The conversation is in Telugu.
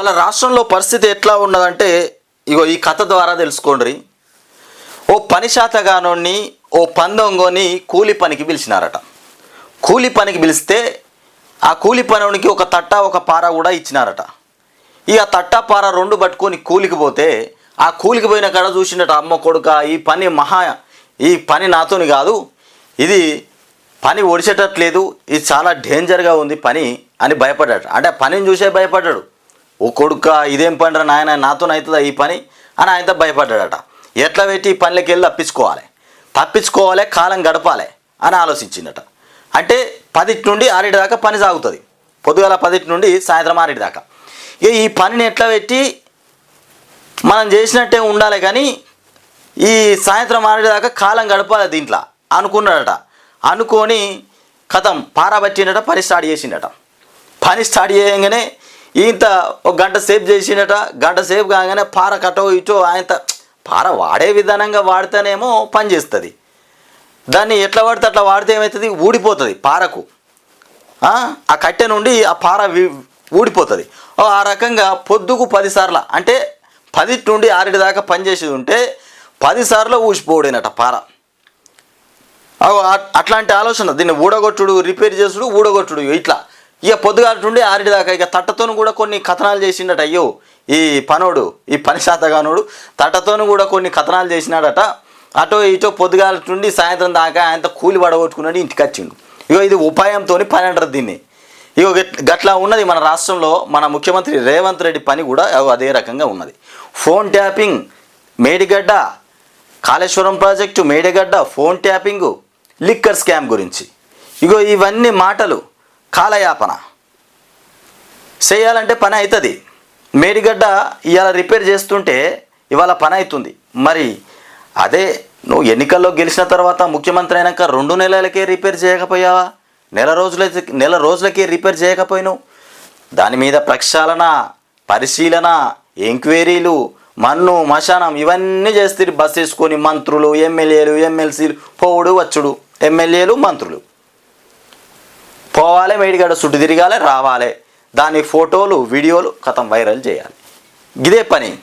వాళ్ళ రాష్ట్రంలో పరిస్థితి ఎట్లా ఉన్నదంటే ఇగో ఈ కథ ద్వారా తెలుసుకోండి. ఓ పని శాతగానోని ఓ పందొంగోని కూలి పనికి పిలిచినారట. కూలి పనికి పిలిస్తే ఆ కూలి పనునికి ఒక తట్ట ఒక పార కూడా ఇచ్చినారట. ఇక తట్ట పార రెండు పట్టుకొని కూలికి పోతే ఆ కూలికి పోయిన కాడ చూసినట్టు అమ్మ కొడుక ఈ పని మహా ఈ పని నాతోని కాదు ఇది పని ఒడిచేటట్లేదు ఇది చాలా డేంజర్గా ఉంది పని అని భయపడ్డాడు. అంటే పనిని చూసే భయపడ్డాడు. ఓ కొడుక ఇదేం పనిరా నాయన నాతో అవుతుందా ఈ పని? అని ఆయనతో భయపడ్డాడట. ఎట్లా పెట్టి ఈ పనిలోకి వెళ్ళి తప్పించుకోవాలి? తప్పించుకోవాలి కాలం గడపాలి? అని ఆలోచించిందట. అంటే పదిటి నుండి ఆరిటి దాకా పని సాగుతుంది. పొద్దుగాల పదిటి నుండి సాయంత్రం ఆరిటి దాకా. ఇక ఈ పనిని ఎట్లా పెట్టి మనం చేసినట్టే ఉండాలి కానీ ఈ సాయంత్రం ఆడేదాకా కాలం గడపాలి దీంట్లో అనుకున్నాడట. అనుకొని కథం పారబట్టిండట పని స్టార్ట్ చేసిండట పని స్టార్ట్ చేయగానే ఇంత ఒక గంట సేపు చేసిండట గంట సేపు కాగానే పార కటో ఇటో ఆయన పార వాడే విధానంగా వాడితేనేమో పని చేస్తుంది. దాన్ని ఎట్లా వాడితే అట్లా వాడితే ఏమవుతుంది ఊడిపోతుంది పారకు. ఆ? కట్టె నుండి ఆ పార ఊడిపోతుంది. ఆ రకంగా పొద్దుకు పదిసార్లు అంటే పది నుండి ఆరిటి దాకా పనిచేసేది ఉంటే పదిసార్లు ఊసిపోడేనట పార. అట్- అట్లాంటి ఆలోచన. దీన్ని ఊడగొట్టుడు రిపేర్ చేసుడు ఊడగొట్టుడు ఇట్లా. ఇక పొద్దుగాల నుండి ఆరిటి దాకా ఇక తట్టతోను కూడా కొన్ని కథనాలు చేసిండట. అయ్యో ఈ పనోడు ఈ పని శాతగానోడు తట్టతోను కూడా కొన్ని కథనాలు చేసినాడట. అటో ఇటో పొద్దుగాల నుండి సాయంత్రం దాకా ఆయనతో కూలి పడగొట్టుకున్నాడు ఇంటికి వచ్చిండు ఇగో ఇది ఉపాయంతో పని అంటారు దీన్ని. ఇగో గట్- గట్లా ఉన్నది మన రాష్ట్రంలో మన ముఖ్యమంత్రి రేవంత్ రెడ్డి పని కూడా అదే రకంగా ఉన్నది. Phone tapping Medigadda Kaleshwaram project Medigadda phone tapping liquor scam గురించి. ఇగో ఇవన్నీ మాటలు. కాలయాపన. చేయాలంటే పని అవుతుంది మేడిగడ్డ ఇవాళ రిపేర్ చేస్తుంటే ఇవాళ పని అవుతుంది మరి అదే నువ్వు ఎన్నికల్లో గెలిచిన తర్వాత ముఖ్యమంత్రి అయినాక రెండు నెలలకే రిపేర్ చేయకపోయావా? నెల రోజుల నెల రోజులకే రిపేర్ చేయకపోయినావు? దాని మీద ప్రక్షాళన పరిశీలన ఎంక్వైరీలు మన్ను మశానం ఇవన్నీ చేస్తారు బస్ వేసుకొని మంత్రులు ఎమ్మెల్యేలు ఎమ్మెల్సీలు పోవుడు వచ్చుడు. ఎమ్మెల్యేలు మంత్రులు. పోవాలి మేడిగడ చుట్టూ తిరగాలి రావాలి. దాని ఫోటోలు వీడియోలు కథం వైరల్ చేయాలి. ఇదే పని.